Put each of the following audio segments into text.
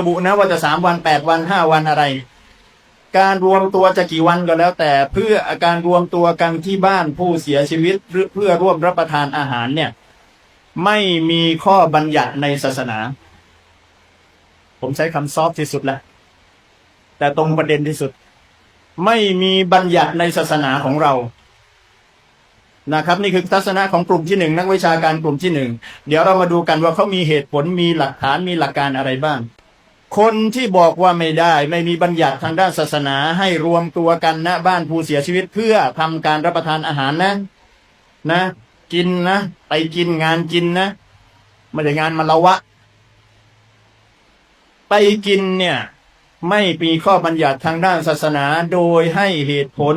ระบุนะว่าจะสามวันแปดวันห้าวันอะไร การรวมตัวจะกี่วันก็แล้ว แต่เพื่อการรวมตัวกันที่บ้านผู้เสียชีวิตหรือเพื่อร่วมรับประทานอาหารเนี่ย ไม่มีข้อบัญญัติในศาสนา ผมใช้คำซอฟที่สุดแล้วแต่ตรงประเด็นที่สุด ไม่มีบัญญัติในศาสนาของเรานะครับ นี่คือทัศนะของกลุ่มที่หนึ่งนักวิชาการกลุ่มที่หนึ่งเดี๋ยวเรามาดูกันว่าเขามีเหตุผลมีหลักฐานมีหลักการอะไรบ้าง คนที่บอกว่าไม่ได้ ไม่มีบัญญัติทางด้านศาสนาให้รวมตัวกันณบ้านผู้เสียชีวิตเพื่อทำการรับประทานอาหารนะ นะ กินนะ ไปกินงานกินนะไม่ใช่งานมาละวะ ไปกินเนี่ย ไม่มีข้อบัญญัติทางด้านศาสนาโดยให้เหตุผล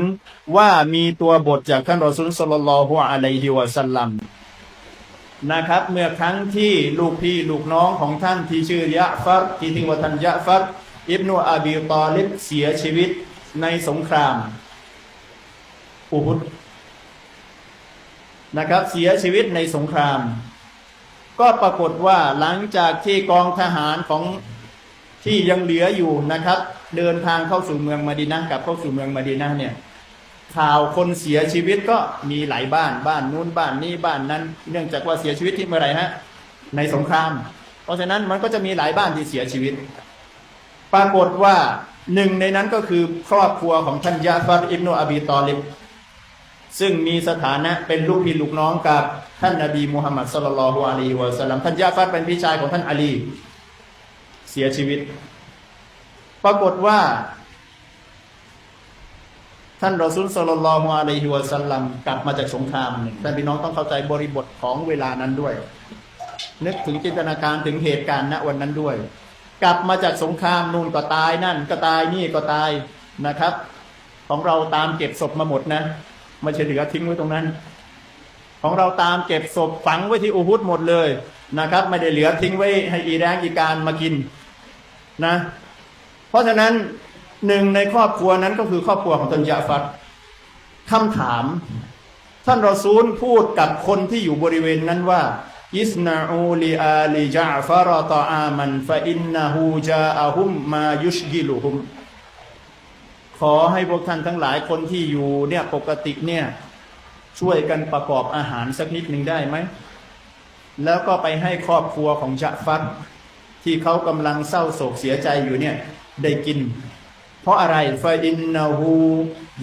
ว่ามีตัวบทจากท่านรอซุลสลลัลลอฮุอะลัยฮิวะสัลลัม นะครับ เมื่อครั้งที่ลูกพี่ลูกน้องของท่านที่ชื่อยะฟัรที่ทิ้งว่าท่านยะฟัรอิบนุอาบีตอลิบเสียชีวิตในสงครามอุฮุดนะครับ เสียชีวิตในสงคราม ก็ปรากฏว่าหลังจากที่กองทหารของที่ยังเหลืออยู่นะครับ เดินทางเข้าสู่เมืองมาดีนะกลับเข้าสู่เมืองมาดีนะเนี่ย ข่าวคนเสียชีวิตก็มีหลายบ้านบ้านนู้นบ้านนี้บ้านนั้น เนื่องจากว่าเสียชีวิตที่เมื่อไหร่ฮะในสงคราม เพราะฉะนั้นมันก็จะมีหลายบ้านที่เสียชีวิต ปรากฏว่าหนึ่งในนั้นก็คือครอบครัวของท่านยาฟัรอิบนุอบีตอลิบซึ่งมีสถานะเป็นลูกพี่ลูกน้องกับท่านนบีมุฮัมมัดสุลลัลฮุอะลัยฮิวะสัลลัมท่านยาฟัรเป็นพี่ชายของท่านอาลี เสียชีวิต ปรากฏว่า ท่านรอซุลสลลลลอฮุอะลัยฮิวะสัลลัมกลับมาจากสงครามหนึ่งท่านพี่น้องต้องเข้าใจบริบทของเวลานั้นด้วย นึกถึงจินตนาการถึงเหตุการณ์ณวันนั้นด้วย กลับมาจากสงครามนู่นก็ตายนั่น ก็ตายนี่ก็ตายนะครับ ของเราตามเก็บศพมาหมดนะไม่ใช่เหลือทิ้งไว้ตรงนั้น ของเราตามเก็บศพฝังไว้ที่อูฮุดหมดเลยนะครับ ไม่ได้เหลือทิ้งไว้ให้อีแรงอีการมากินนะ เพราะฉะนั้น หนึ่งในครอบครัวนั้นก็คือครอบครัวของตันยาฟัดคำถาม ท่านรอซูลพูดกับคนที่อยู่บริเวณนั้นว่าอิสนาอูลีอาลีจาฟารตออามันฟาอินนาฮูจาอาฮุมมายุชกิลุฮุม ขอให้พวกท่านทั้งหลายคนที่อยู่เนี่ยปกติเนี่ยช่วยกันประกอบอาหารสักนิดหนึ่งได้ไหม แล้วก็ไปให้ครอบครัวของจะฟัดที่เขากำลังเศร้าโศกเสียใจอยู่เนี่ยได้กิน เพราะอะไรฟาอินนาหู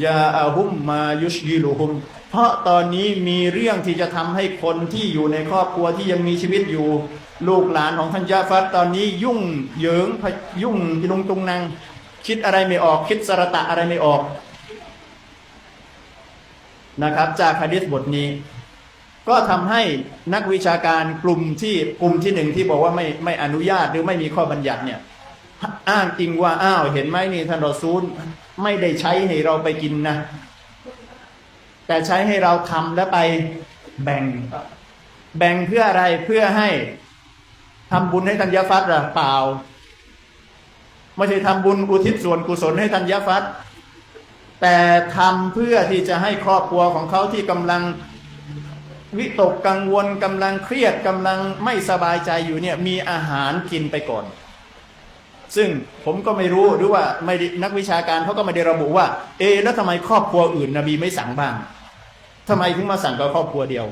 ยาอาหุมมายุชยิลุฮุมเพราะตอนนี้มีเรื่องที่จะทำให้คนที่อยู่ในครอบครัวที่ยังมีชีวิตอยู่ ลูกหลานของท่านยาฟัดตอนนี้ยุ่งเหยิงพยุ่งลุงตุงนางคิดอะไรไม่ออก คิดสระตะอะไรไม่ออกนะครับ จากฮะดิษบทนี้ ก็ทำให้นักวิชาการกลุ่มที่กลุ่มที่หนึ่งที่บอกว่าไม่ไม่อนุญาตหรือไม่มีข้อบัญญัติเนี่ย อ้างจริงว่าอ้าวเห็นไหมนี่ท่านรอซูลไม่ได้ใช้ให้เราไปกินนะ แต่ใช้ให้เราทำแล้วไปแบ่ง แบ่งเพื่ออะไรเพื่อให้ทำบุญให้ทันยฟัดหรือเปล่าไม่ใช่ทำบุญอุทิศส่วนกุศลให้ทันยฟัดแต่ทำเพื่อที่จะให้ครอบครัวของเขาที่กำลังวิตกกังวลกำลังเครียดกำลังไม่สบายใจอยู่เนี่ย มีอาหารกินไปก่อน ซึ่งผมก็ไม่รู้หรือว่าไม่นักวิชาการเขาก็ไม่ได้ระบุว่า เอ แล้วทำไมครอบครัวอื่นนบีไม่สั่งบ้างทำไมถึงมาสั่งกับครอบครัวเดียว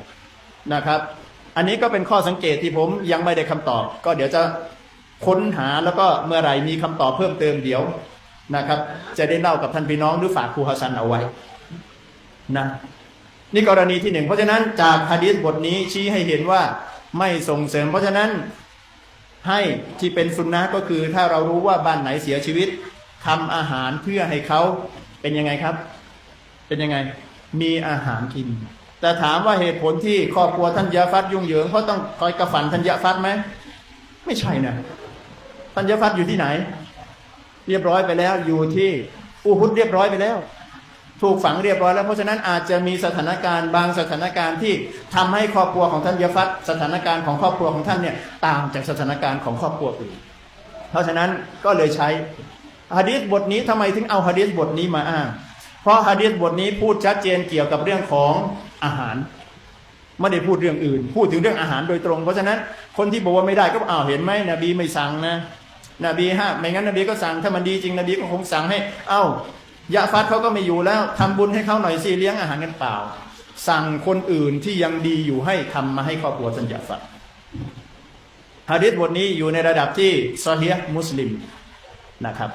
นะครับ อันนี้ก็เป็นข้อสังเกตที่ผมยังไม่ได้คำตอบ ก็เดี๋ยวจะค้นหาแล้วก็เมื่อไหร่มีคำตอบเพิ่มเติมเดี๋ยวนะครับ จะได้เล่ากับท่านพี่น้องหรือฝากครูฮัสซันเอาไว้นะนี่กรณีที่หนึ่งเพราะฉะนั้นจากฮะดีษบทนี้ชี้ให้เห็นว่าไม่ส่งเสริม เพราะฉะนั้น ให้ที่เป็นสุนนะก็คือถ้าเรารู้ว่าบ้านไหนเสียชีวิตทำอาหารเพื่อให้เขาเป็นยังไงครับ เป็นยังไงมีอาหารกิน แต่ถามว่าเหตุผลที่ครอบครัวท่านยาฟัดยุ่งเหยิงเพราะต้องคอยกระฝันท่านยาฟัดไหมไม่ใช่นะท่านยาฟัดอยู่ที่ไหน เรียบร้อยไปแล้วอยู่ที่อูฮุดเรียบร้อยไปแล้ว ถูกฝังเรียบร้อยแล้วเพราะฉะนั้นอาจจะมีสถานการณ์บางสถานการณ์ที่ทำให้ครอบครัวของท่านยฟัดสถานการณ์ของครอบครัวของท่านเนี่ยต่างจากสถานการณ์ของครอบครัวอื่น เพราะฉะนั้นก็เลยใช้ฮะดีษบทนี้ทำไมถึงเอาฮะดีษบทนี้มาอ้าง เพราะฮะดีษบทนี้พูดชัดเจนเกี่ยวกับเรื่องของอาหาร ไม่ได้พูดเรื่องอื่น พูดถึงเรื่องอาหารโดยตรง เพราะฉะนั้นคนที่บอกว่าไม่ได้ก็อ้าวเห็นไหมนบีไม่สั่งนะนบีห้ามไม่งั้นนบีก็สั่งถ้ามันดีจริงนบีก็คงสั่งให้ เอ้า ยาฟัดเขาก็ไม่อยู่แล้วทำบุญให้เขาหน่อยสิเลี้ยงอาหารกันเปล่า สั่งคนอื่นที่ยังดีอยู่ให้ทำมาให้ครอบครัวท่านยาฟัดฮะดิษบทนี้อยู่ในระดับที่ซอฮีมุสลิมนะครับ